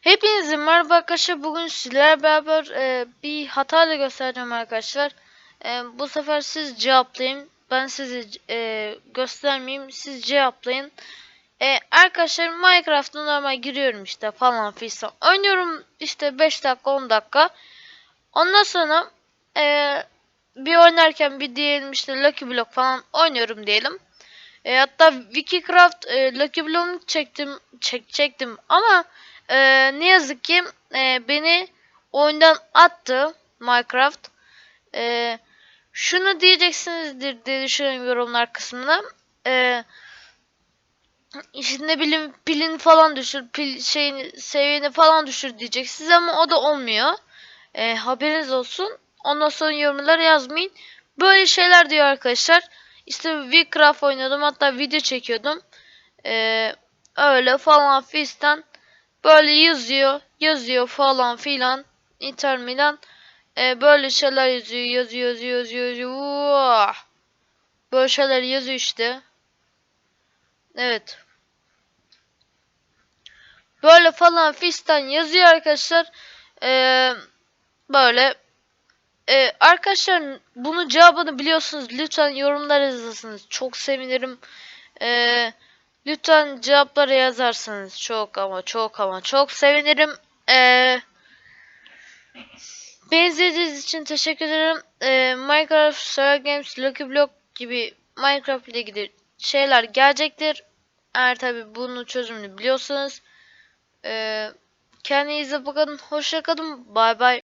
Hepinize merhaba arkadaşlar. Bugün sizlerle beraber e, bir hatayla göstereceğim arkadaşlar. E, bu sefer siz cevaplayın. Ben sizi e, göstermeyeyim. Siz cevaplayın. E, arkadaşlar Minecraft'a normal giriyorum işte falan filan. Oynuyorum işte 5 dakika 10 dakika. Ondan sonra e, bir oynarken bir diyelim işte Lucky Block falan oynuyorum diyelim. E, hatta Wikicraft e, Lucky Block'u çektim çek, çektim ama e, ne yazık ki e, beni oyundan attı Minecraft. E, şunu diyeceksinizdir diye düşünüyorum yorumlar kısmına. E, işte ne bileyim pilin falan düşür, pil şeyini seviyeni falan düşür diyeceksiniz ama o da olmuyor. E, haberiniz olsun. Ondan sonra yorumlara yazmayın. Böyle şeyler diyor arkadaşlar. İşte Wicraft oynuyordum hatta video çekiyordum. Ee, öyle falan fistan böyle yazıyor yazıyor falan filan. Inter Milan ee, böyle şeyler yazıyor yazıyor yazıyor yazıyor, yazıyor. Böyle şeyler yazıyor işte. Evet. Böyle falan fistan yazıyor arkadaşlar. Ee, böyle. Ee, arkadaşlar bunu cevabını biliyorsunuz. Lütfen yorumlara yazarsanız çok sevinirim. Ee, lütfen cevapları yazarsanız çok ama çok ama çok sevinirim. Ee, beni izlediğiniz için teşekkür ederim. Ee, Minecraft, Survival Games, Lucky Block gibi Minecraft ile ilgili şeyler gelecektir. Eğer tabi bunun çözümünü biliyorsanız. Ee, kendinize bakın. Hoşçakalın. Bay bay.